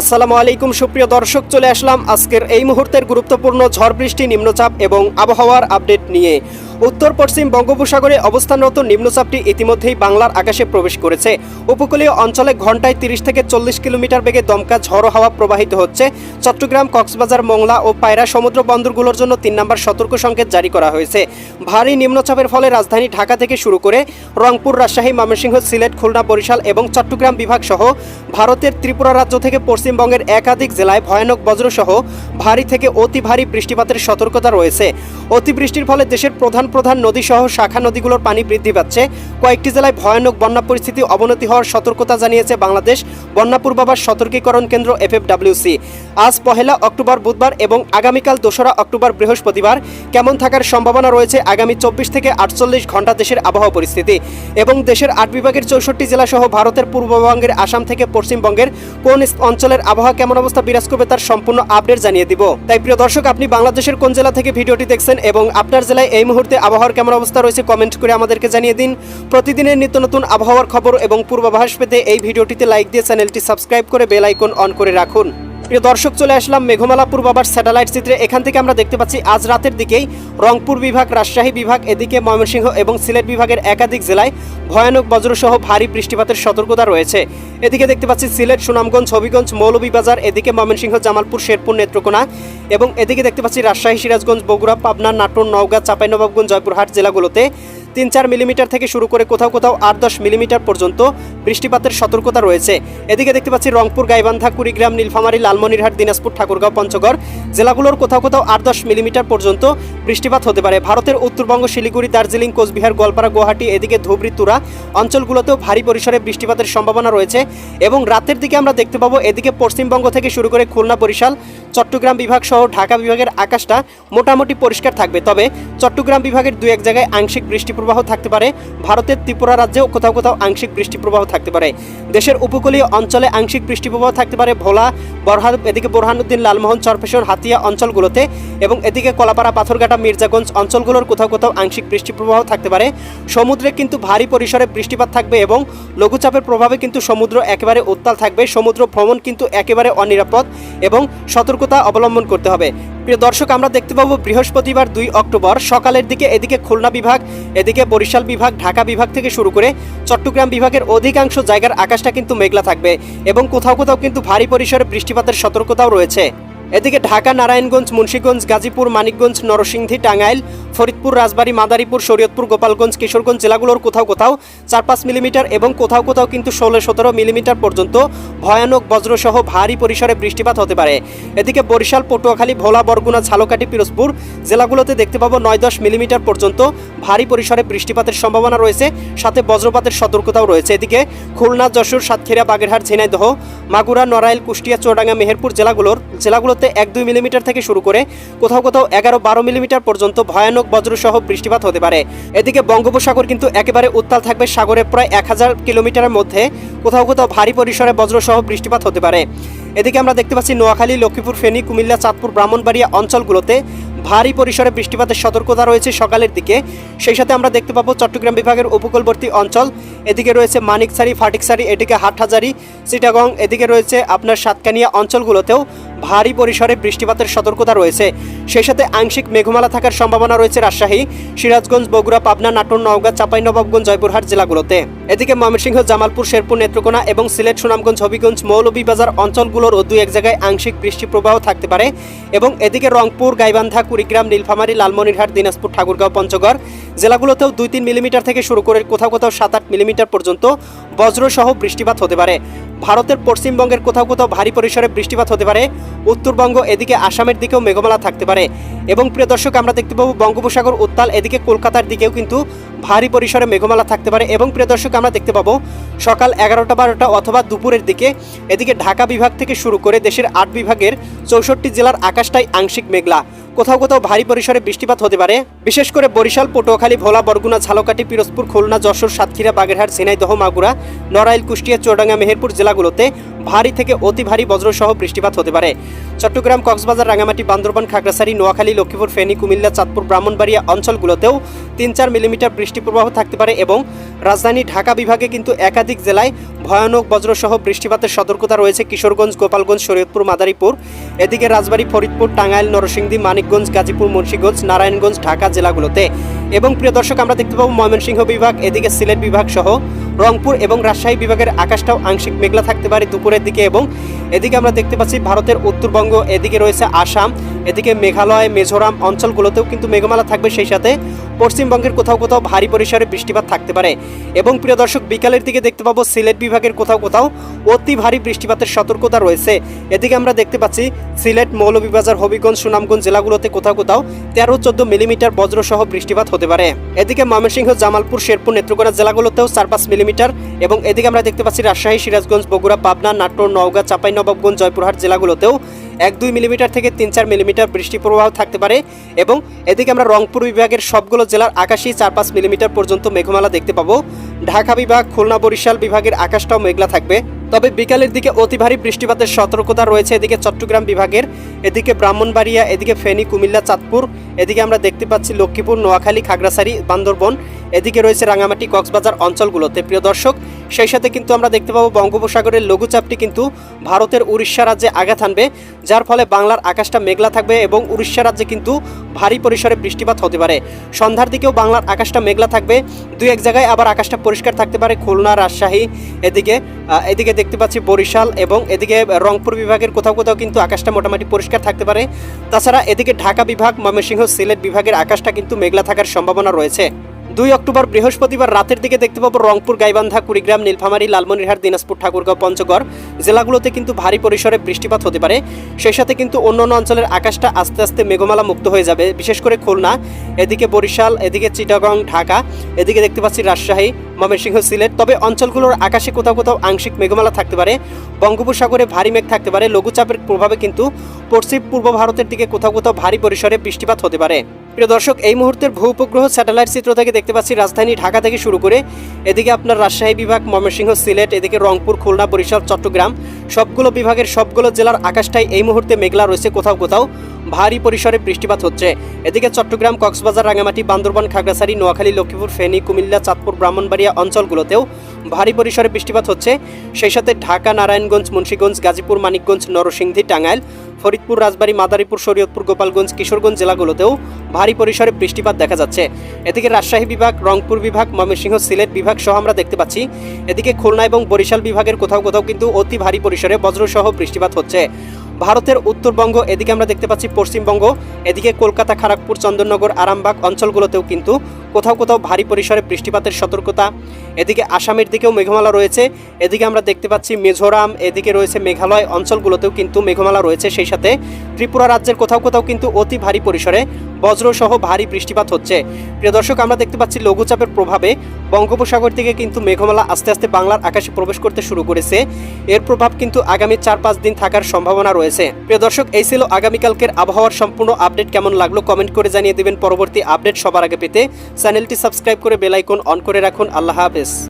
আসসালামু আলাইকুম, সুপ্রিয় দর্শক, চলে আসলাম আজকের এই মুহূর্তের গুরুত্বপূর্ণ ঝড় বৃষ্টি, নিম্নচাপ এবং আবহাওয়ার আপডেট নিয়ে। উত্তর পশ্চিম বঙ্গোপসাগরে অবস্থানরত নিম্নচাপটি ইতিমধ্যেই বাংলার আকাশে প্রবেশ করেছে। উপকূলীয় অঞ্চলে ঘন্টায় তিরিশ থেকে চল্লিশ কিলোমিটার বেগে দমকা ঝড়ো হাওয়া প্রবাহিত হচ্ছে। চট্টগ্রাম, কক্সবাজার, মোংলা ও পায়রা সমুদ্র বন্দরগুলোর জন্য তিন নম্বর সতর্ক সংকেত জারি করা হয়েছে। ভারী নিম্নচাপের ফলে রাজধানী ঢাকা থেকে শুরু করে রংপুর, রাজশাহী, ময়মনসিংহ, সিলেট, খুলনা, বরিশাল এবং চট্টগ্রাম বিভাগ সহ ভারতের ত্রিপুরা রাজ্য থেকে পশ্চিমবঙ্গের একাধিক জেলায় ভয়ানক বজ্রসহ ভারী থেকে অতি ভারী বৃষ্টিপাতের সতর্কতা রয়েছে। অতিবৃষ্টির ফলে দেশের প্রধান প্রধান নদী সহ শাখা নদীগুলোর পানি বৃদ্ধি পাচ্ছে। কয়েকটি জেলায় ভয়ানক বন্যা পরিস্থিতি অবনতি হওয়ার সতর্কতা জানিয়েছে বাংলাদেশ বন্যা পূর্বাভাস সতর্কীকরণ কেন্দ্র এফএফডব্লিউসি। আজ পহেলা অক্টোবর বুধবার এবং আগামীকাল দোসরা অক্টোবর বৃহস্পতিবার কেমন থাকার সম্ভাবনা রয়েছে আগামী চব্বিশ থেকে আটচল্লিশ ঘণ্টা দেশের আবহাওয়া পরিস্থিতি। এবং দেশের আট বিভাগের চৌষট্টি জেলা সহ ভারতের পূর্ববঙ্গের আসাম থেকে পশ্চিমবঙ্গের কোন অঞ্চলের আবহাওয়া কেমন অবস্থা বিরাজ করবে তার সম্পূর্ণ আপডেট জানিয়ে দিব। তাই প্রিয় দর্শক, আপনি বাংলাদেশের কোন জেলা থেকে ভিডিওটি দেখছেন এবং আপনার জেলায় এই মুহূর্তে আবহাওয়ার কেমন অবস্থা রয়েছে কমেন্ট করে আমাদেরকে জানিয়ে দিন। প্রতিদিনের নিত্য নতুন আবহাওয়ার খবর এবং পূর্বাভাস পেতে এই ভিডিওটিতে লাইক দিয়ে চ্যানেলটি সাবস্ক্রাইব করে বেল আইকন অন করে রাখুন। প্রিয় দর্শক, চলে আসলাম মেঘমালা পূর্বাভাস স্যাটেলাইট চিত্রে। এখান থেকে আমরা দেখতে পাচ্ছি, আজ রাতের দিকেই রংপুর বিভাগ, রাজশাহী বিভাগ, এদিকে ময়মনসিংহ এবং সিলেট বিভাগের একাধিক জেলায় ভয়ানক বজ্রসহ ভারী বৃষ্টিপাতের সতর্কতা রয়েছে। এদিকে দেখতে পাচ্ছি, সিলেট, সুনামগঞ্জ, হবিগঞ্জ, মৌলভীবাজার, এদিকে ময়মনসিংহ, জামালপুর, শেরপুর, নেত্রকোনা এবং এদিকে দেখতে পাচ্ছি, রাজশাহী, সিরাজগঞ্জ, বগুড়া, পাবনা, নাটোর, নওগাঁ, চাঁপাইনবাবগঞ্জ, জয়পুরহাট জেলাগুলোতে তিন চার মিলিমিটার থেকে শুরু করে কোথাও কোথাও আট দশ মিলিমিটার পর্যন্ত বৃষ্টিপাতের সতর্কতা রয়েছে। এদিকে দেখতে পাচ্ছি রংপুর, গাইবান্ধা, কুড়িগ্রাম, নীলফামারী, লালমনিরহাট, দিনাজপুর, ঠাকুরগাঁও, পঞ্চগড় জেলাগুলোর কোথাও কোথাও আট দশ মিলিমিটার পর্যন্ত বৃষ্টিপাত হতে পারে। ভারতের উত্তরবঙ্গ, শিলিগুড়ি, দার্জিলিং, কোচবিহার, গোয়ালপাড়া, গুয়াহাটি, এদিকে ধুবড়ি, তুরা অঞ্চলগুলোতেও ভারী পরিসরে বৃষ্টিপাতের সম্ভাবনা রয়েছে এবং রাতের দিকে আমরা দেখতে পাবো এদিকে পশ্চিমবঙ্গ থেকে শুরু করে খুলনা, বরিশাল চট্টগ্রাম বিভাগ সহ ঢাকা বিভাগের আকাশটা মোটামুটি পরিষ্কার থাকবে। তবে চট্টগ্রাম বিভাগের দু এক জায়গায় আংশিক বৃষ্টি প্রবাহ থাকতে পারে। ভারতের ত্রিপুরা রাজ্যেও কোথাও কোথাও আংশিক বৃষ্টি প্রবাহ থাকতে পারে। দেশের উপকূলীয় অঞ্চলে আংশিক বৃষ্টি প্রবাহ থাকতে পারে ভোলা, বরহাদ, এদিকে বোরহানুদ্দিন, লালমোহন চরফেশন হাতিয়া অঞ্চলগুলোতে এবং এদিকে কলাপাড়া, পাথরঘাটা, মির্জাগঞ্জ অঞ্চলগুলোর কোথাও কোথাও আংশিক বৃষ্টি প্রবাহ থাকতে পারে। সমুদ্রে কিন্তু ভারী পরিসরে বৃষ্টিপাত থাকবে এবং লঘুচাপের প্রভাবে কিন্তু সমুদ্র একেবারে উত্তাল থাকবে। সমুদ্র ভ্রমণ কিন্তু একেবারে অনিরাপদ এবং সতর্কতা অবলম্বন করতে হবে। প্রিয় দর্শক, আমরা দেখতে পাবো বৃহস্পতিবার দুই অক্টোবর সকালের দিকে এদিকে খুলনা বিভাগ, এদিকে বরিশাল বিভাগ, ঢাকা বিভাগ থেকে শুরু করে চট্টগ্রাম বিভাগের অধিকাংশ জায়গার আকাশটা কিন্তু মেঘলা থাকবে এবং কোথাও কোথাও কিন্তু ভারী পরিসরে বৃষ্টিপাতের সতর্কতাও রয়েছে। এদিকে ঢাকা, নারায়ণগঞ্জ, মুন্সীগঞ্জ, গাজীপুর, মানিকগঞ্জ, নরসিংদী, টাঙ্গাইল ফরিদপুর, রাজবাড়ী, মাদারীপুর, শরীয়তপুর, গোপালগঞ্জ, কিশোরগঞ্জ জেলাগুলোর কোথাও কোথাও চার পাঁচ মিলিমিটার এবং কোথাও কোথাও কিন্তু ষোলো সতেরো মিলিমিটার পর্যন্ত ভয়ানক বজ্রসহ ভারী পরিসরে বৃষ্টিপাত হতে পারে। এদিকে বরিশাল, পটুয়াখালী, ভোলা, বরগুনা, ঝালকাঠি, পিরোজপুর জেলাগুলোতে দেখতে পাবো নয় দশ মিলিমিটার পর্যন্ত ভারী পরিসরে বৃষ্টিপাতের সম্ভাবনা রয়েছে, সাথে বজ্রপাতের সতর্কতাও রয়েছে। এদিকে খুলনা, যশোর, সাতক্ষীরা, বাগেরহাট, ঝিনাইদহ, মাগুরা, নড়াইল, কুষ্টিয়া, চুয়াডাঙ্গা, মেহেরপুর জেলাগুলোর জেলাগুলোতে এক দুই মিলিমিটার থেকে শুরু করে কোথাও কোথাও এগারো বারো মিলিমিটার পর্যন্ত ভয়ানক বজ্রসহ বৃষ্টিপাত হতে পারে। এদিকে বঙ্গোপসাগর কিন্তু একেবারে উত্তাল থাকবে। সাগরে প্রায় এক হাজার কিলোমিটারের মধ্যে কোথাও কোথাও ভারী পরিসরে বজ্রসহ বৃষ্টিপাত হতে পারে। এদিকে আমরা দেখতে পাচ্ছি নোয়াখালী, লক্ষ্মীপুর, ফেনী, কুমিল্লা, চাঁদপুর, ব্রাহ্মণবাড়িয়া অঞ্চলগুলোতে ভারী পরিসরে বৃষ্টিপাতের সতর্কতা রয়েছে সকালের দিকে। সেই সাথে আমরা দেখতে পাবো চট্টগ্রাম বিভাগের উপকূলবর্তী অঞ্চল। এদিকে রয়েছে মানিকসারি, ফাটিকসারি, এদিকে হাটহাজারি, চিটাগং, এদিকে রয়েছে আপনার সাতকানিয়া অঞ্চলগুলোতেও ভারী পরিসরে বৃষ্টিপাতের সতর্কতা রয়েছে। সেই সাথে আংশিক মেঘমালা থাকার সম্ভাবনা রয়েছে রাজশাহী, সিরাজগঞ্জ, বগুড়া, পাবনা, নাটোর, নওগাঁ চাঁপাইনবাবগঞ্জ জয়পুরহাট জেলাগুলোতে। এদিকে ময়মনসিংহ, জামালপুর, শেরপুর, নেত্রকোনা এবং সিলেট, সুনামগঞ্জ, হবিগঞ্জ মৌলভীবাজার অঞ্চলগুলোর দু এক জায়গায় আংশিক বৃষ্টি প্রবাহ থাকতে পারে এবং এদিকে রংপুর, গাইবান্ধা, কুড়িগ্রাম, নীলফামারী, লালমনিরহাট, দিনাজপুর, ঠাকুরগাঁও, পঞ্চগড় জেলাগুলোতেও দুই তিন মিলিমিটার থেকে শুরু করে কোথাও কোথাও সাত আট মিলিমিটার পর্যন্ত বজ্রসহ বৃষ্টিপাত হতে পারে। ভারতের পশ্চিমবঙ্গের কোথাও কোথাও ভারী পরিসরে বৃষ্টিপাত হতে পারে। উত্তরবঙ্গ এদিকে আসামের দিকেও মেঘমালা থাকতে পারে। এবং প্রিয় দর্শক, আমরা দেখতে পাবো বঙ্গোপসাগর উত্তাল, এদিকে কলকাতার দিকেও কিন্তু ভারী পরিসরে মেঘমালা থাকতে পারে। এবং প্রিয় দর্শক, আমরা দেখতে পাবো সকাল এগারোটা বারোটা অথবা দুপুরের দিকে এদিকে ঢাকা বিভাগ থেকে শুরু করে দেশের আট বিভাগের চৌষট্টি জেলার আকাশটাই আংশিক মেঘলা। কোথাও কোথাও ভারী পরিসরে বৃষ্টিপাত হতে পারে। বিশেষ করে বরিশাল, পটুয়াখালী, ভোলা, বরগুনা, ঝালকাঠি, পিরোজপুর, খুলনা, যশোর, সাতক্ষীরা, বাগেরহাট, ঝিনাইদহ, মাগুরা, নড়াইল, কুষ্টিয়া চৌডাঙ্গা মেহেরপুর জেলাগুলোতে ভারী থেকে অতি ভারী বজ্রসহ বৃষ্টিপাত হতে পারে। চট্টগ্রাম, কক্সবাজার রাঙামাটি বান্দরবান, খাগড়াছড়ি, নোয়াখালী, লক্ষ্মীপুর, ফেনী, কুমিল্লা, চাঁদপুর, ব্রাহ্মণবাড়িয়া অঞ্চলগুলোতেও তিন চার মিলিমিটার বৃষ্টি প্রবাহ থাকতে পারে এবং রাজধানী ঢাকা বিভাগে কিন্তু একাধিক জেলায় ভয়ানক বজ্রসহ বৃষ্টিপাতের সতর্কতা রয়েছে কিশোরগঞ্জ, গোপালগঞ্জ, শরীয়তপুর, মাদারীপুর। এদিকে রাজবাড়ী, ফরিদপুর, টাঙ্গাইল, নরসিংদী মানিকগঞ্জ গাজীপুর, মুন্সীগঞ্জ, নারায়ণগঞ্জ, ঢাকা জেলাগুলোতে। এবং প্রিয় দর্শক, আমরা দেখতে পাবো ময়মনসিংহ বিভাগ, এদিকে সিলেট বিভাগ সহ রংপুর এবং রাজশাহী বিভাগের আকাশটাও আংশিক মেঘলা থাকতে পারে দুপুরের দিকে এবং এদিকে আমরা দেখতে পাচ্ছি ভারতের উত্তরবঙ্গ, এদিকে রয়েছে আসাম এদিকে মেঘালয়, মিজোরাম অঞ্চলগুলোতেও কিন্তু মেঘমালা থাকবে সেই সাথে। পশ্চিমবঙ্গের কোথাও কোথাও ভারী পরিসরে বৃষ্টিপাত থাকতে পারে। এবং প্রিয় দর্শক, বিকালের দিকে দেখতে পাবো সিলেট বিভাগের কোথাও কোথাও অতি ভারী বৃষ্টিপাতের সতর্কতা রয়েছে। এদিকে আমরা দেখতে পাচ্ছি সিলেট, মৌলভীবাজার, হবিগঞ্জ, সুনামগঞ্জ জেলাগুলোতে কোথাও কোথাও তেরো, চোদ্দ মিলিমিটার বজ্রসহ বৃষ্টিপাত হতে পারে। এদিকে ময়মনসিংহ, জামালপুর, শেরপুর, নেত্রকোনা জেলাগুলোতেও চার পাঁচ মিলিমিটার এবং এদিকে আমরা দেখতে পাচ্ছি রাজশাহী, সিরাজগঞ্জ, বগুড়া, পাবনা, নাটোর, নওগাঁ, চাঁপাইনবাবগঞ্জ, জয়পুরহাট জেলাগুলোতেও এক দুই মিলিমিটার থেকে তিন চার মিলিমিটার বৃষ্টি প্রবাহ থাকতে পারে এবং এদিকে আমরা রংপুর বিভাগের সবগুলো জেলার আকাশেই চার পাঁচ মিলিমিটার পর্যন্ত মেঘমালা দেখতে পাবো। ঢাকা বিভাগ, খুলনা, বরিশাল বিভাগের আকাশটাও মেঘলা থাকবে। তবে বিকালের দিকে অতি ভারী বৃষ্টিপাতের সতর্কতা রয়েছে এদিকে চট্টগ্রাম বিভাগের, এদিকে ব্রাহ্মণবাড়িয়া, এদিকে ফেনী, কুমিল্লা, চাঁদপুর, এদিকে আমরা দেখতে পাচ্ছি লক্ষ্মীপুর, নোয়াখালী, খাগড়াছড়ি, বান্দরবন, এদিকে রয়েছে রাঙামাটি, কক্সবাজার অঞ্চলগুলোতে। প্রিয় দর্শক সেই সাথে কিন্তু আমরা দেখতে পাবো বঙ্গোপসাগরের লঘুচাপটি কিন্তু ভারতের উড়িষ্যা রাজ্যে আঘাত হানবে, যার ফলে বাংলার আকাশটা মেঘলা থাকবে এবং উড়িষ্যা রাজ্যে কিন্তু ভারী পরিসরে বৃষ্টিপাত হতে পারে। সন্ধ্যার দিকেও বাংলার আকাশটা মেঘলা থাকবে, দুই এক জায়গায় আবার আকাশটা পরিষ্কার থাকতে পারে খুলনা, রাজশাহী, এদিকে এদিকে দেখতে পাচ্ছি বরিশাল এবং এদিকে রংপুর বিভাগের কোথাও কোথাও কিন্তু আকাশটা মোটামুটি পরিষ্কার থাকতে পারে। তাছাড়া এদিকে ঢাকা বিভাগ, ময়মনসিংহ, সিলেট বিভাগের আকাশটা কিন্তু মেঘলা থাকার সম্ভাবনা রয়েছে। দুই অক্টোবর বৃহস্পতিবার রাতের দিকে দেখতে পাবো রংপুর, গাইবান্ধা, কুড়িগ্রাম, নীলফামারী, লালমনিরহাট, দিনাজপুর, ঠাকুরগাঁও, পঞ্চগড় জেলাগুলোতে কিন্তু ভারী পরিসরে বৃষ্টিপাত হতে পারে। সেই সাথে কিন্তু অন্য অন্য অঞ্চলের আকাশটা আস্তে আস্তে মেঘমালা মুক্ত হয়ে যাবে, বিশেষ করে খুলনা, এদিকে বরিশাল, এদিকে চিটাগং, ঢাকা, এদিকে দেখতে পাচ্ছি রাজশাহী, ময়মনসিংহ, সিলেট। তবে অঞ্চলগুলোর আকাশে কোথাও কোথাও আংশিক মেঘমালা থাকতে পারে। বঙ্গোপসাগরে ভারী মেঘ থাকতে পারে। লঘুচাপের প্রভাবে কিন্তু পশ্চিম পূর্ব ভারতের দিকে কোথাও কোথাও ভারী পরিসরে বৃষ্টিপাত হতে পারে। প্রিয় দর্শক, এই মুহূর্তের ভূ উপগ্রহ স্যাটেলাইট চিত্র থেকে দেখতে পাচ্ছি রাজধানী ঢাকা থেকে শুরু করে এদিকে আপনার রাজশাহী বিভাগ, ময়মনসিংহ, সিলেট, এদিকে রংপুর, খুলনা, বরিশাল, চট্টগ্রাম, সবগুলো বিভাগের, সবগুলো জেলার আকাশটাই এই মুহূর্তে মেঘলা রয়েছে কোথাও কোথাও। ভারী পরিসরে বৃষ্টিপাত হচ্ছে। এদিকে চট্টগ্রাম, কক্সবাজার রাঙামাটি বান্দরবান, খাগড়াছড়ি, নোয়াখালী, লক্ষ্মীপুর, ফেনী, কুমিল্লা, চাঁদপুর, ব্রাহ্মণবাড়িয়া অঞ্চলগুলোতেও ভারী পরিসরে বৃষ্টিপাত হচ্ছে। সেই সাথে ঢাকা, নারায়ণগঞ্জ, মুন্সীগঞ্জ, গাজীপুর, মানিকগঞ্জ, নরসিংদী, টাঙ্গাইল ফরিদপুর, রাজবাড়ী, মাদারীপুর, শরীয়তপুর, গোপালগঞ্জ, কিশোরগঞ্জ জেলাগুলোতেও ভারী পরিসরে বৃষ্টিপাত দেখা যাচ্ছে। এদিকে রাজশাহী বিভাগ, রংপুর বিভাগ, ময়মনসিংহ, সিলেট বিভাগ সহ আমরা দেখতে পাচ্ছি। এদিকে খুলনা এবং বরিশাল বিভাগের কোথাও কোথাও কিন্তু অতি ভারী পরিসরে বজ্রসহ বৃষ্টিপাত হচ্ছে। ভারতের উত্তরবঙ্গ, এদিকে আমরা দেখতে পাচ্ছি পশ্চিমবঙ্গ, এদিকে কলকাতা খড়গপুর চন্দননগর, আরামবাগ অঞ্চলগুলোতেও কিন্তু কোথাও কোথাও ভারী পরিসরে বৃষ্টিপাতের সতর্কতা। এদিকে আসামের দিকেও মেঘমালা রয়েছে, এদিকে আমরা দেখতে পাচ্ছি মিজোরাম, এদিকে রয়েছে মেঘালয় অঞ্চলগুলোতেও কিন্তু মেঘমালা রয়েছে, সেই সাথে ত্রিপুরা রাজ্যের কোথাও কোথাও কিন্তু অতি ভারী পরিসরে বজ্রসহ ভারী বৃষ্টিপাত হচ্ছে। প্রিয় দর্শক, আমরা দেখতে পাচ্ছি লঘুচাপের প্রভাবে বঙ্গোপসাগর থেকে কিন্তু মেঘমালা আস্তে আস্তে বাংলার আকাশে প্রবেশ করতে শুরু করেছে। এর প্রভাব কিন্তু আগামী চার পাঁচ দিন থাকার সম্ভাবনা রয়েছে। প্রিয় দর্শক, এই ছিল আগামীকালকের আবহাওয়ার সম্পূর্ণ আপডেট। কেমন লাগল কমেন্ট করে জানিয়ে দিবেন। পরবর্তী আপডেট সবার আগে পেতে চ্যানেলটি সাবস্ক্রাইব করে বেল আইকন অন করে রাখুন। আল্লাহ হাফেজ।